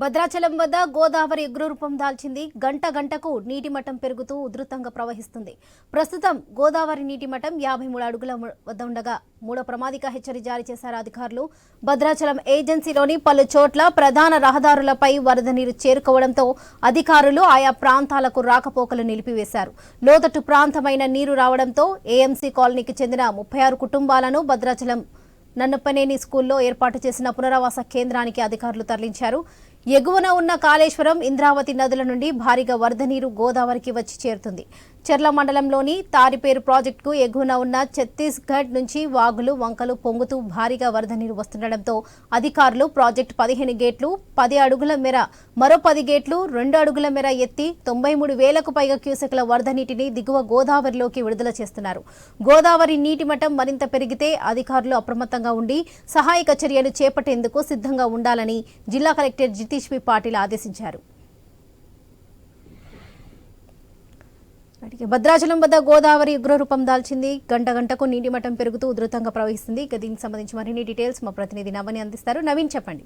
భద్రాచలం వద్ద గోదావరి ఉగ్రరూపం దాల్చింది. గంట గంటకు నీటి మట్టం పెరుగుతూ ఉధృతంగా ప్రవహిస్తుంది. ప్రస్తుతం గోదావరి నీటి మట్టం యాభై మూడు అడుగుల వద్ద ఉండగా మూడో ప్రమాదిక హెచ్చరిక జారీ చేశారు అధికారులు. భద్రాచలం ఏజెన్సీలోని పలు చోట్ల ప్రధాన రహదారులపై వరద నీరు చేరుకోవడంతో అధికారులు ఆయా ప్రాంతాలకు రాకపోకలు నిలిపివేశారు. లోతట్టు ప్రాంతమైన నీరు రావడంతో ఏఎంసీ కాలనీకి చెందిన ముప్పై ఆరు కుటుంబాలను భద్రాచలం నన్నపనేని స్కూల్లో ఏర్పాటు చేసిన పునరావాస కేంద్రానికి అధికారులు తరలించారు. ఎగువన ఉన్న కాళేశ్వరం ఇంద్రావతి నదుల నుండి భారీగా వరద నీరు గోదావరికి వచ్చి చేరుతుంది. చెర్ల మండలంలోని తారిపేరు ప్రాజెక్టుకు ఎగువన ఉన్న ఛత్తీస్గఢ్ నుంచి వాగులు వంకలు పొంగుతూ భారీగా వరద నీరు వస్తుండటంతో అధికారులు ప్రాజెక్టు పదిహేను గేట్లు పది అడుగుల మేర మరో పది గేట్లు రెండు అడుగుల మేర ఎత్తి తొంభై మూడు వేలకు పైగా క్యూసెక్ల వరద నీటిని దిగువ గోదావరిలోకి విడుదల చేస్తున్నారు. గోదావరి నీటి మట్టం మరింత పెరిగితే అధికారులు అప్రమత్తంగా ఉండి సహాయక చర్యలు చేపట్టేందుకు సిద్ధంగా ఉండాలని జిల్లా కలెక్టర్ జితీష్ పి పాటిల్ ఆదేశించారు. భద్రాచలం వద్ద గోదావరి ఉగ్రరూపం దాల్చింది. గంట గంటకు నీటి మట్టం పెరుగుతూ ఉధృతంగా ప్రవహిస్తుంది. ఇక దీనికి సంబంధించి మరిన్ని డీటెయిల్స్ మా ప్రతినిధి నవని అందిస్తారు. నవీన్ చెప్పండి.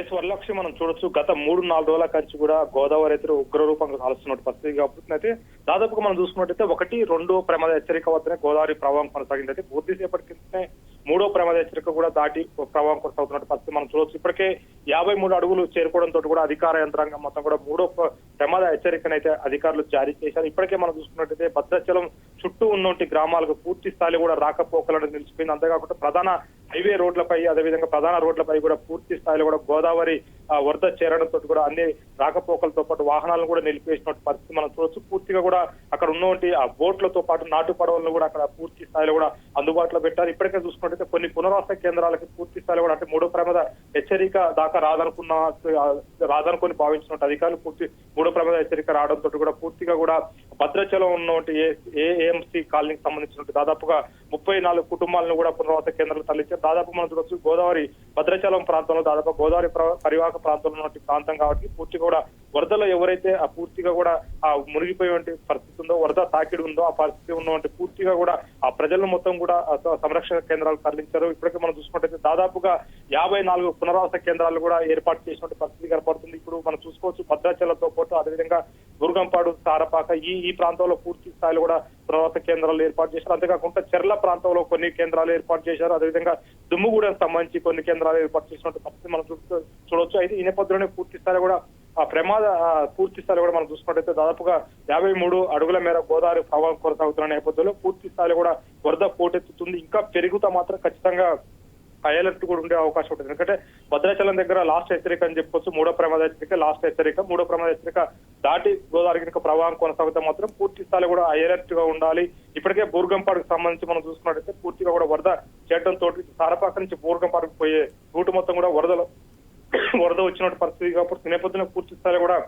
ఎస్ వరలక్ష్మి మనం చూడొచ్చు. గత మూడు నాలుగు రోజుల కంచి కూడా గోదావరి అయితే ఉగ్రరూపంగా కాలుస్తున్నట్టు పరిస్థితి. కాబట్టి అయితే దాదాపుగా మనం చూసుకున్నట్టయితే ఒకటి రెండో ప్రమాద హెచ్చరిక వద్దనే గోదావరి ప్రవాహం కొనసాగింది అయితే కొద్దిసేపటి క్రితమే మూడో ప్రమాద హెచ్చరిక కూడా దాటి ప్రవాహం కొనసాగుతున్న పరిస్థితి మనం చూడవచ్చు. ఇప్పటికే యాభై మూడు అడుగులు చేరుకోవడంతో కూడా అధికార యంత్రాంగం మొత్తం కూడా మూడో ప్రమాద ప్రమాద హెచ్చరికనైతే అధికారులు జారీ చేశారు. ఇప్పటికే మనం చూసుకున్నట్టయితే భద్రాచలం చుట్టూ ఉన్నటువంటి గ్రామాలకు పూర్తి స్థాయిలో కూడా రాకపోకలను నిలిచిపోయింది. అంతేకాకుండా ప్రధాన హైవే రోడ్లపై అదేవిధంగా ప్రధాన రోడ్లపై కూడా పూర్తి స్థాయిలో కూడా గోదావరి ఆ, వరద చేరడంతో కూడా అన్ని రాకపోకలతో పాటు వాహనాలను కూడా నిలిపేసినటువంటి పరిస్థితి మనం చూడొచ్చు. పూర్తిగా కూడా అక్కడ ఉన్నటువంటి ఆ బోట్లతో పాటు నాటు పడవలను కూడా అక్కడ పూర్తి స్థాయిలో కూడా అందుబాటులో పెట్టారు. ఇప్పటికే చూసుకున్నట్టయితే కొన్ని పునరావాస కేంద్రాలకి పూర్తి స్థాయిలో కూడా అంటే మూడో ప్రమాద హెచ్చరిక దాకా రాదనుకున్న రాదనుకొని భావించినట్టు అధికారులు పూర్తి మూడో ప్రమాద హెచ్చరిక రావడంతో కూడా పూర్తిగా కూడా భద్రాచలం ఉన్నటువంటి ఏఎంసీ కాలనీకి సంబంధించినటువంటి దాదాపుగా ముప్పై నాలుగు కుటుంబాలను కూడా పునరావాస కేంద్రాలు తరలించారు. దాదాపు మనం చూడొచ్చు గోదావరి భద్రాచలం ప్రాంతంలో దాదాపు గోదావరి పరివాహక ప్రాంతంలో ఉన్నటువంటి ప్రాంతం కాబట్టి పూర్తి కూడా వరదలో ఎవరైతే ఆ పూర్తిగా కూడా ఆ మునిగిపోయేటువంటి పరిస్థితి ఉందో వరద తాకిడి ఉందో ఆ పరిస్థితి ఉన్నటువంటి పూర్తిగా కూడా ఆ ప్రజలను మొత్తం కూడా సంరక్షణ కేంద్రాలు తరలించారు. ఇప్పటికే మనం చూసుకున్నట్టయితే దాదాపుగా యాభై నాలుగు పునరావాస కేంద్రాలు కూడా ఏర్పాటు చేసినటువంటి పరిస్థితి కనపడుతుంది. ఇప్పుడు మనం చూసుకోవచ్చు భద్రాచలంతో పాటు అదేవిధంగా దుర్గంపాడు సారపాక ఈ ఈ ప్రాంతంలో పూర్తి స్థాయిలో కూడా తర్వాత కేంద్రాలు ఏర్పాటు చేశారు. అంతేకాకుండా చెర్ల ప్రాంతంలో కొన్ని కేంద్రాలు ఏర్పాటు చేశారు. అదేవిధంగా దుమ్ముగూడెం సంబంధించి కొన్ని కేంద్రాలు ఏర్పాటు చేసినట్టు పరిస్థితి మనం చూడొచ్చు. అయితే ఈ నేపథ్యంలోనే పూర్తి స్థాయిలో కూడా ఆ ప్రమాద పూర్తి స్థాయిలో కూడా మనం చూసుకున్నట్టయితే దాదాపుగా యాభై మూడు అడుగుల మేర గోదావరి ప్రవాహం కొనసాగుతున్న నేపథ్యంలో పూర్తి స్థాయిలో కూడా వరద పోటెత్తుతుంది. ఇంకా పెరుగుతా మాత్రం ఖచ్చితంగా అలర్ట్ కూడా ఉండే అవకాశం ఉంటుంది. ఎందుకంటే భద్రాచలం దగ్గర లాస్ట్ హెచ్చరిక అని చెప్పొచ్చు మూడో ప్రమాద హెచ్చరిక లాస్ట్ హెచ్చరిక మూడో ప్రమాద హెచ్చరిక దాటి గోదావరి కనుక ప్రవాహం కొనసాగితే మాత్రం పూర్తి స్థాయిలో కూడా అలర్ట్గా ఉండాలి. ఇప్పటికే బూర్గంపాడుకు సంబంధించి మనం చూసుకున్నట్టయితే పూర్తిగా కూడా వరద చేయడం తోటి సారపాక నుంచి బూర్గంపాడుకు పోయే రూట్ మొత్తం కూడా వరదలు వరద వచ్చినట్టు పరిస్థితి కాబట్టి నేపథ్యంలో పూర్తి స్థాయిలో కూడా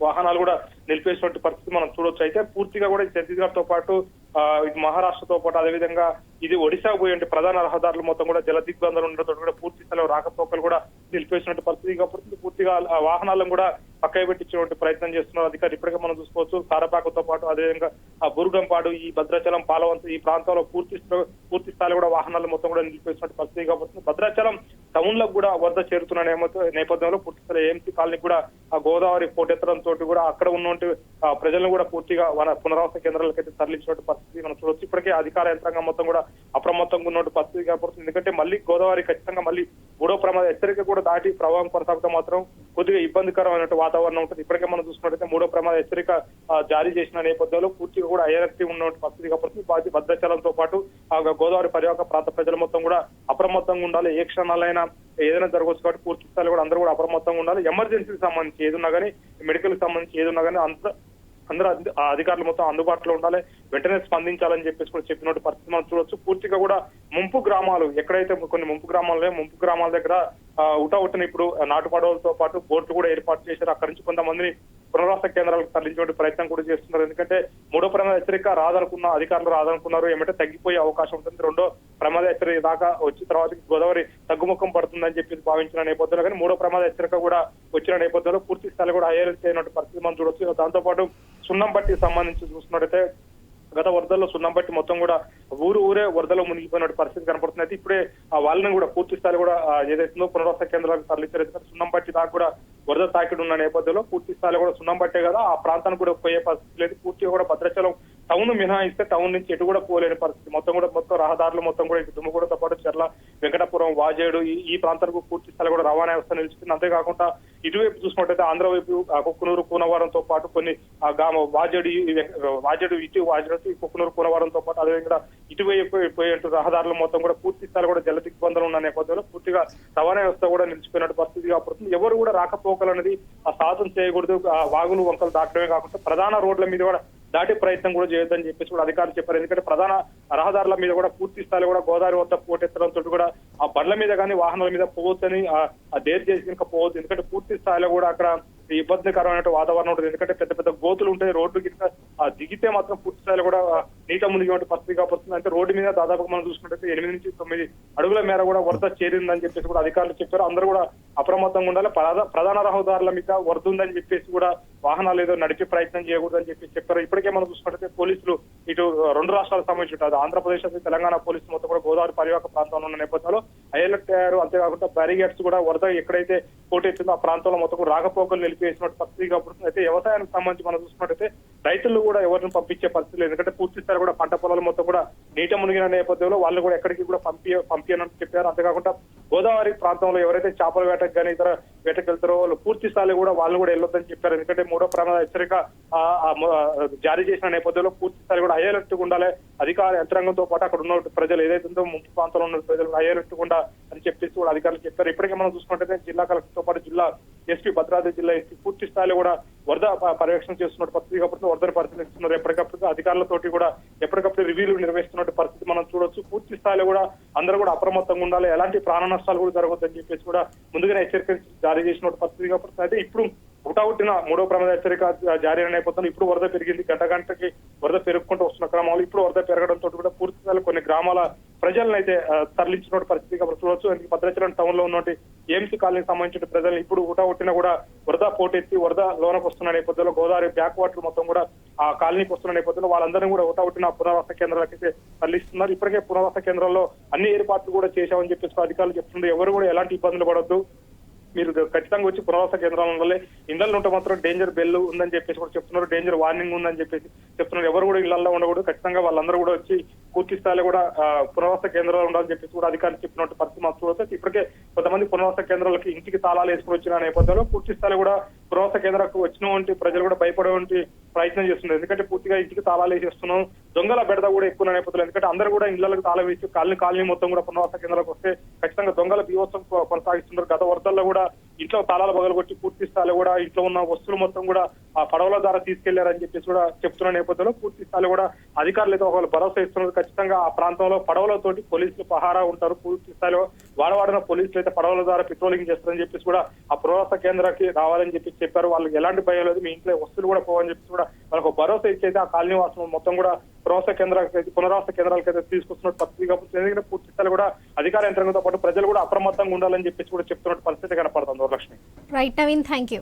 వాహనాలు కూడా నిలిపేసినటువంటి పరిస్థితి మనం చూడొచ్చు. అయితే పూర్తిగా కూడా ఛత్తీస్గఢ్తో పాటు ఆ, ఇది మహారాష్ట్రతో పాటు అదేవిధంగా ఇది ఒడిశా పోయే ప్రధాన రహదారులు మొత్తం కూడా జల దిగ్బంధాలు ఉండడంతో కూడా పూర్తి స్థాయిలో రాకపోకలు కూడా నిలిపేసినట్టు పరిస్థితి. కాబట్టి పూర్తిగా వాహనాలను కూడా పక్కన పెట్టించినటువంటి ప్రయత్నం చేస్తున్నారు అధికారులు. ఇప్పటికే మనం చూసుకోవచ్చు సారపాకతో పాటు అదేవిధంగా ఆ బురుగంపాడు ఈ భద్రాచలం పాలవంతు ఈ ప్రాంతంలో పూర్తి పూర్తి స్థాయిలో కూడా వాహనాలు మొత్తం కూడా నిలిపేసినట్టు పరిస్థితి. కాబట్టి భద్రాచలం టౌన్లకు కూడా వరద చేరుతున్న నేపథ్య- నేపథ్యంలో పూర్తిస్థాయి ఏఎంసీ కాలనీ కూడా ఆ గోదావరి పోటెత్తడం తోటి కూడా అక్కడ ఉన్నటువంటి ఆ, ప్రజలను కూడా పూర్తిగా మన పునరావాస కేంద్రాలకు అయితే తరలించినటువంటి పరిస్థితి మనం చూడవచ్చు ఇప్పటికే అధికార యంత్రాంగం మొత్తం కూడా అప్రమత్తంగా ఉన్నటువంటి పరిస్థితి కనపడుతుంది ఎందుకంటే మళ్ళీ గోదావరి ఖచ్చితంగా మళ్ళీ మూడో ప్రమాద హెచ్చరిక కూడా దాటి ప్రవాహం కొనసాగితే మాత్రం కొద్దిగా ఇబ్బందికరమైన వాతావరణం ఉంటుంది. ఇప్పటికే మనం చూసుకున్నట్టయితే మూడో ప్రమాద హెచ్చరిక జారీ చేసిన నేపథ్యంలో పూర్తిగా కూడా అయరక్తి ఉన్నటువంటి పరిస్థితి కాబట్టి భద్రాచలంతో పాటు ఆ గోదావరి పర్యావరణ ప్రాంత ప్రజలు మొత్తం కూడా అప్రమత్తంగా ఉండాలి. ఏ క్షణాలైనా ఏదైనా జరగవచ్చు కాబట్టి పూర్తి స్థాయిలో కూడా అందరూ కూడా అప్రమత్తంగా ఉండాలి. ఎమర్జెన్సీకి సంబంధించి ఏది కానీ మెడికల్కి సంబంధించి ఏది కానీ అంత అందరూ ఆ అధికారులు మొత్తం అందుబాటులో ఉండాలి. వెంటనే స్పందించాలని చెప్పేసి కూడా చెప్పినట్టు పరిస్థితి మనం చూడొచ్చు. పూర్తిగా కూడా ముంపు గ్రామాలు ఎక్కడైతే కొన్ని ముంపు గ్రామాలు ముంపు గ్రామాల దగ్గర ఉటావుటని ఇప్పుడు నాటు పడవలతో పాటు బోట్లు కూడా ఏర్పాటు చేశారు. అక్కడి నుంచి కొంతమందిని పునరావాస కేంద్రాలకు తరలించే ప్రయత్నం కూడా చేస్తున్నారు. ఎందుకంటే మూడో ప్రమాద హెచ్చరిక రాదనుకున్న అధికారులు రాదనుకున్నారు. ఏమంటే తగ్గిపోయే అవకాశం ఉంటుంది. రెండో ప్రమాద హెచ్చరిక దాకా వచ్చిన తర్వాత గోదావరి తగ్గుముఖం పడుతుందని చెప్పి భావించిన నేపథ్యంలో కానీ మూడో ప్రమాద హెచ్చరిక కూడా వచ్చిన నేపథ్యంలో పూర్తి స్థాయిలో కూడా హైలైట్ చేయనటువంటి పరిస్థితి మనం చూడొచ్చు. దాంతో పాటు సున్నం బట్టి సంబంధించి చూస్తున్నట్టయితే గత వరదల్లో సున్నం బట్టి మొత్తం కూడా ఊరు ఊరే వరదలో మునిగిపోయిన పరిస్థితి కనపడుతుంది. అయితే ఇప్పుడే ఆ వాళ్ళని కూడా పూర్తి స్థాయి కూడా ఏదైతుందో పునరావాస కేంద్రాలకు తరలించారు. ఎందుకంటే సున్నం బట్టి దాకా కూడా వరద తాకిడి ఉన్న నేపథ్యంలో పూర్తి స్థాయిలో కూడా సున్నం బట్టే కదా ఆ ప్రాంతానికి కూడా పోయే పరిస్థితి లేదు. పూర్తిగా కూడా భద్రాచలం టౌన్ మినహాయిస్తే టౌన్ నుంచి ఎటు కూడా పోలేని పరిస్థితి. మొత్తం కూడా మొత్తం రహదారులు మొత్తం కూడా ఇటు దుమ్మగూడతో పాటు చెర్ల వెంకటపురం వాజేడు ఈ- ప్రాంతాలకు ప్రాంతానికి పూర్తి స్థాయి కూడా రవాణా వ్యవస్థ నిలిచింది. అంతేకాకుండా ఇటువైపు చూసుకుంటే ఆంధ్ర వైపు ఆ కుక్కునూరు కూనవరంతో పాటు కొన్ని ఆ గ్రామ వాజేడు ఇటు వాజడి కుక్కునూరు కూనవరంతో పాటు అదేవిధంగా ఇటువైపు పోయే రహదారులు మొత్తం కూడా పూర్తి స్థాయిలో కూడా జల దిగ్బంధనం ఉన్న నేపథ్యంలో పూర్తిగా రవాణా వ్యవస్థ కూడా నిలిచిపోయినట్టు పరిస్థితి కాకపోతుంది ఎవరు కూడా రాకపోకలు అనేది ఆ సాధన చేయకూడదు. ఆ వాగులు వంకలు దాటడమే కాకుండా ప్రధాన రోడ్ల మీద కూడా దాటే ప్రయత్నం కూడా చేయొద్దని చెప్పేసి కూడా అధికారులు చెప్పారు. ఎందుకంటే ప్రధాన రహదారుల మీద కూడా పూర్తి స్థాయిలో కూడా గోదావరి వద్ద పోటెత్తడంతో కూడా ఆ బండ్ల మీద కానీ వాహనాల మీద పోవద్దని ఆ- దేర్ చేసి కనుక పోవద్దు. ఎందుకంటే పూర్తి స్థాయిలో కూడా అక్కడ ఇబ్బందికరమైన వాతావరణం ఉంటుంది. ఎందుకంటే పెద్ద పెద్ద గోతులు ఉంటాయి. రోడ్డు కింద దిగితే మాత్రం పూర్తి స్థాయిలో కూడా నీట మునిగి పరిస్థితి కాకపోతుంది అంటే రోడ్డు మీద దాదాపు మనం చూసుకుంటే ఎనిమిది నుంచి తొమ్మిది అడుగుల మేర కూడా వరద చేరిందని చెప్పేసి కూడా అధికారులు చెప్పారు. అందరూ కూడా అప్రమత్తంగా ఉండాలి. ప్రధాన రహదారుల మీద వరద ఉందని చెప్పేసి కూడా వాహనాలు ఏదో నడిపే ప్రయత్నం చేయకూడదని చెప్పి చెప్పారు. ఇప్పటికే మనం చూసుకుంటే పోలీసులు ఇటు రెండు రాష్ట్రాలకు సంబంధించి అది ఆంధ్రప్రదేశ్ అయితే తెలంగాణ పోలీసులు మొత్తం కూడా గోదావరి పరివాహక ప్రాంతంలో ఉన్న నేపథ్యంలో హైలైట్ అయ్యారు అంతేకాకుండా బ్యారిగేట్స్ కూడా వరద ఎక్కడైతే పోటీ ఆ ప్రాంతంలో మొత్తం రాకపోకలు రాకపోకలు నిలిపివేసినట్టు పరిస్థితి కాబట్టి అయితే వ్యవసాయానికి సంబంధించి మనం చూసుకున్నట్టయితే రైతులు కూడా ఎవరిని పంపించే పరిస్థితి లేదు. ఎందుకంటే పూర్తి స్థాయి కూడా పంట పొలాలు మొత్తం కూడా నీట మునిగిన నేపథ్యంలో వాళ్ళు కూడా ఎక్కడికి కూడా పంపి పంపించని చెప్పారు. అంతేకాకుండా గోదావరి ప్రాంతంలో ఎవరైతే చేపల వేటకు కానీ ఇతర వేటకు వెళ్తారో వాళ్ళు పూర్తి స్థాయిలో కూడా వాళ్ళు కూడా వెళ్ళొద్దని చెప్పారు. ఎందుకంటే మూడో ప్రమాద హెచ్చరిక ఆ, జారీ చేసిన నేపథ్యంలో పూర్తి స్థాయి కూడా అయ్యేటట్టు ఉండాలి. అధికార యంత్రాంగంతో పాటు అక్కడ ఉన్న ప్రజలు ఏదైతే ఉందో ముంపు ప్రాంతంలో ఉన్న ప్రజలు అయ్యేటట్టు ఉండా అని చెప్పేసి కూడా అధికారులు చెప్పారు. ఇప్పటికే మనం చూసుకుంటే జిల్లా కలెక్టర్తో పాటు జిల్లా ఎస్పీ భద్రాద్రి జిల్లా ఎస్పీ పూర్తి స్థాయిలో కూడా వరద పర్యవేక్షణ చేస్తున్న పరిస్థితి కాబట్టి వరదను పరిశీలిస్తున్నారు ఎప్పటికప్పుడు అధికారులతోటి కూడా ఎప్పటికప్పుడు రివ్యూలు నిర్వహిస్తున్న పరిస్థితి మనం చూడొచ్చు. పూర్తి స్థాయిలో కూడా అందరూ కూడా అప్రమత్తంగా ఉండాలి. ఎలాంటి ప్రాణ నష్టాలు కూడా జరగవద్దని చెప్పేసి కూడా ముందుగానే హెచ్చరిక జారీ చేసిన పరిస్థితి కాబట్టి అయితే ఇప్పుడు ఒకటొకటిన మూడో ప్రమాద హెచ్చరిక జారీ అయిన నేపథ్యంలో ఇప్పుడు వరద పెరిగింది. గంట గంటకి వరద పెరుగుకుంటూ వస్తున్న క్రమంలో ఇప్పుడు వరద పెరగడంతో కూడా పూర్తి స్థాయిలో కొన్ని గ్రామాల ప్రజలను అయితే తరలించిన పరిస్థితి కాబట్టి చూడొచ్చు. భద్రాచలం టౌన్లో ఉన్నటువంటి ఏఎంసీ కాలనీకి సంబంధించిన ప్రజలు ఇప్పుడు ఒకటొకటిన కూడా వరద పోటెత్తి వరద లోనకు వస్తున్న నేపథ్యంలో గోదావరి బ్యాక్ వాటర్ మొత్తం కూడా ఆ కాలనీకి వస్తున్న నేపథ్యంలో వాళ్ళందరినీ కూడా ఒకటొకటిన పునరావాస కేంద్రాలకు అయితే తరలిస్తున్నారు. ఇప్పటికే పునరావాస కేంద్రాల్లో అన్ని ఏర్పాట్లు కూడా చేశామని చెప్పేసి అధికారులు చెప్తుండే ఎవరు కూడా ఎలాంటి ఇబ్బందులు పడొద్దు. మీరు ఖచ్చితంగా వచ్చి పునరావాస కేంద్రాల వల్లే ఇళ్ళలో ఉంటే మాత్రం డేంజర్ బెల్ ఉందని చెప్పేసి కూడా చెప్తున్నారు. డేంజర్ వార్నింగ్ ఉందని చెప్పేసి చెప్తున్నారు. ఎవరు కూడా ఇళ్ళలో ఉండకూడదు. ఖచ్చితంగా వాళ్ళందరూ కూడా వచ్చి పూర్తి స్థాయిలో కూడా ఆ, పునరావాస కేంద్రాలు ఉండాలని చెప్పేసి కూడా అధికారులు చెప్పినట్టు పరిస్థితి మాకు చూడవచ్చు ఇప్పటికే కొంతమంది పునరావాస కేంద్రాలకు ఇంటికి తాళాలు వేసుకుని వచ్చిన నేపథ్యంలో పూర్తి స్థాయిలో కూడా పునరావాస కేంద్రాలకు వచ్చినటువంటి ప్రజలు కూడా భయపడేటువంటి ప్రయత్నం చేస్తున్నారు. ఎందుకంటే పూర్తిగా ఇంటికి తాళాలు వేసేస్తున్నాం. దొంగల బెడద కూడా ఎక్కువ నేపథ్యంలో ఎందుకంటే అందరూ కూడా ఇళ్ళకు తాళం వేసి కాలనీ కాలనీ మొత్తం కూడా పునరావాస కేంద్రాలకు వస్తే ఖచ్చితంగా దొంగల బీభత్సం కొనసాగిస్తున్నారు. గత వరదల్లో కూడా ఇంట్లో తాళాలు పగలగొట్టి పూర్తి స్థాయిలో కూడా ఇంట్లో ఉన్న వస్తువులు మొత్తం కూడా ఆ పడవల ద్వారా తీసుకెళ్ళారని చెప్పేసి కూడా చెప్తున్న నేపథ్యంలో పూర్తి స్థాయిలో కూడా అధికారులు అయితే ఒకవేళ భరోసా ఇస్తున్నారు ఖచ్చితంగా ఆ ప్రాంతంలో పడవలతోటి పోలీసులు పహారా ఉంటారు. పూర్తి స్థాయిలో వాడవాడిన పోలీసులు అయితే పడవల ద్వారా పెట్రోలింగ్ చేస్తారని చెప్పేసి కూడా ఆ పునరావాస కేంద్రానికి రావాలని చెప్పి చెప్పారు. వాళ్ళకి ఎలాంటి భయం లేదు మీ ఇంట్లో వస్తువులు కూడా పోవని చెప్పి కూడా వాళ్ళకు భరోసా ఇచ్చైతే ఆ కాలనీ వాసం మొత్తం కూడా పునరావాస కేంద్రాలకైతే పునరావాస కేంద్రాలకు అయితే పరిస్థితి కాబట్టి ఎందుకంటే పూర్తి స్థాయిలో కూడా అధికార యంత్రాంగంతో పాటు ప్రజలు కూడా అప్రమత్తంగా ఉండాలని చెప్పేసి కూడా చెప్తున్న పరిస్థితి కనపడుతుంది Varalakshmi. Right Naveen thank you